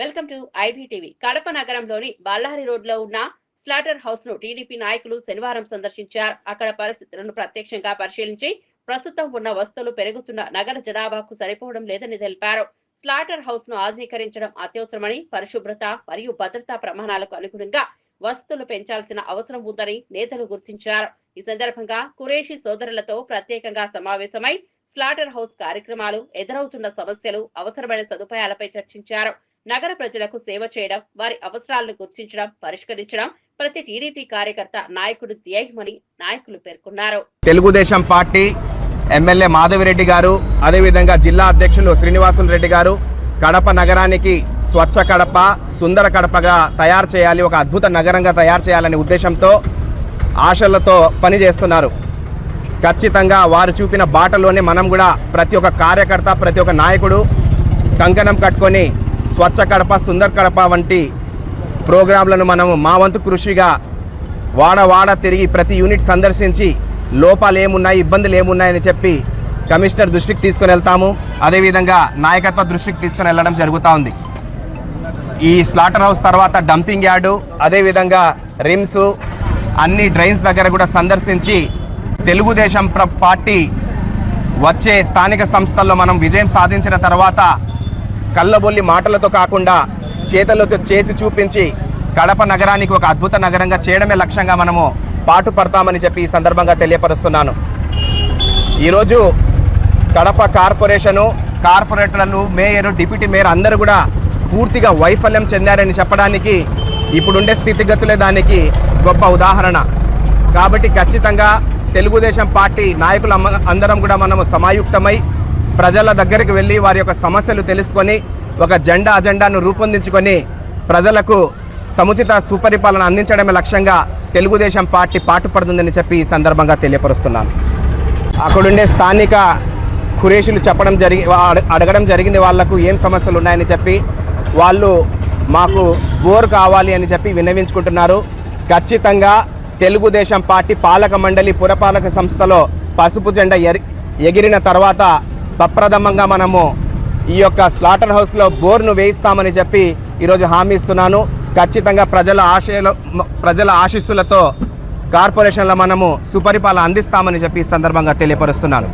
Welcome to IB TV. Kadapa నగరంలోని బళ్ళారి రోడ్లో ఉన్న స్లాటర్ హౌస్ను టీడీపీ నాయకులు శనివారం సందర్శించారు. అక్కడ పరిస్థితులను ప్రత్యక్షంగా పరిశీలించి ప్రస్తుతం ఉన్న వస్తువులు పెరుగుతున్న నగర జనాభాకు సరిపోవడం లేదని తెలిపారు. స్లాటర్ హౌస్ను ఆధునీకరించడం అత్యవసరమని పరిశుభ్రత మరియు భద్రతా ప్రమాణాలకు అనుగుణంగా వస్తువులు పెంచాల్సిన అవసరం ఉందని నేతలు గుర్తించారు. ఈ సందర్భంగా కురేషి సోదరులతో ప్రత్యేకంగా సమావేశమై స్లాటర్ హౌస్ కార్యక్రమాలు ఎదురవుతున్న సమస్యలు అవసరమైన సదుపాయాలపై చర్చించారు. నగర ప్రజలకు సేవ చేయడం వారి అవసరాలను గుర్తించడం పరిష్కరించడం ప్రతి టీడీపీ కార్యకర్త నాయకుడు ధ్యేయమని నాయకులు పేర్కొన్నారు. తెలుగుదేశం పార్టీ ఎమ్మెల్యే మాధవిరెడ్డి గారు అదేవిధంగా జిల్లా అధ్యక్షులు శ్రీనివాసులు రెడ్డి గారు కడప నగరానికి స్వచ్ఛ కడప సుందర కడపగా తయారు చేయాలి ఒక అద్భుత నగరంగా తయారు చేయాలనే ఉద్దేశంతో ఆశలతో పనిచేస్తున్నారు. ఖచ్చితంగా వారు చూపిన బాటలోనే మనం కూడా ప్రతి ఒక్క కార్యకర్త ప్రతి ఒక్క నాయకుడు కంకణం కట్టుకొని స్వచ్ఛ కడప సుందర కడప వంటి ప్రోగ్రాంలను మనము మా వంతు కృషిగా వాడ వాడ తిరిగి ప్రతి యూనిట్ సందర్శించి లోపాలు ఏమున్నాయి ఇబ్బందులు ఏమున్నాయని చెప్పి కమిషనర్ దృష్టికి తీసుకుని వెళ్తాము. అదేవిధంగా నాయకత్వ దృష్టికి తీసుకుని వెళ్ళడం జరుగుతూ ఉంది. ఈ స్లాటర్ హౌస్ తర్వాత డంపింగ్ యార్డు అదేవిధంగా రిమ్స్ అన్ని డ్రైన్స్ దగ్గర కూడా సందర్శించి తెలుగుదేశం ప్ర- పార్టీ వచ్చే స్థానిక సంస్థల్లో మనం విజయం సాధించిన తర్వాత కళ్ళబొల్లి మాటలతో కాకుండా చేతలతో చేసి చూపించి కడప నగరానికి ఒక అద్భుత నగరంగా చేయడమే లక్ష్యంగా మనము పాటు పడతామని చెప్పి ఈ సందర్భంగా తెలియపరుస్తున్నాను. ఈరోజు కడప కార్పొరేషను కార్పొరేటర్లు మేయర్ డిప్యూటీ మేయర్ అందరూ కూడా పూర్తిగా వైఫల్యం చెందారని చెప్పడానికి ఇప్పుడుండే స్థితిగతులే దానికి గొప్ప ఉదాహరణ. కాబట్టి ఖచ్చితంగా తెలుగుదేశం పార్టీ నాయకులు అందరం కూడా మనము సమాయుక్తమై ప్రజల దగ్గరికి వెళ్ళి వారి యొక్క సమస్యలు తెలుసుకొని ఒక జెండా అజెండాను రూపొందించుకొని ప్రజలకు సముచిత సుపరిపాలన అందించడమే లక్ష్యంగా తెలుగుదేశం పార్టీ పాటుపడుతుందని చెప్పి ఈ సందర్భంగా తెలియపరుస్తున్నాను. అక్కడుండే స్థానిక ఖురేషులు చెప్పడం జరిగి అడ- అడగడం జరిగింది వాళ్ళకు ఏం సమస్యలు ఉన్నాయని చెప్పి వాళ్ళు మాకు బోర్ కావాలి అని చెప్పి విన్నవించుకుంటున్నారు. ఖచ్చితంగా తెలుగుదేశం పార్టీ పాలక మండలి పురపాలక సంస్థలో పసుపు జెండా ఎగిరిన తర్వాత ప్రప్రథమంగా మనము ఈ యొక్క స్లాటర్ హౌస్లో బోర్ను వేయిస్తామని చెప్పి ఈరోజు హామీ ఇస్తున్నాను. ఖచ్చితంగా ప్రజల ఆశయలు ప్రజల ఆశీస్సులతో కార్పొరేషన్లో మనము సుపరిపాలన అందిస్తామని చెప్పి ఈ సందర్భంగా తెలియపరుస్తున్నాను.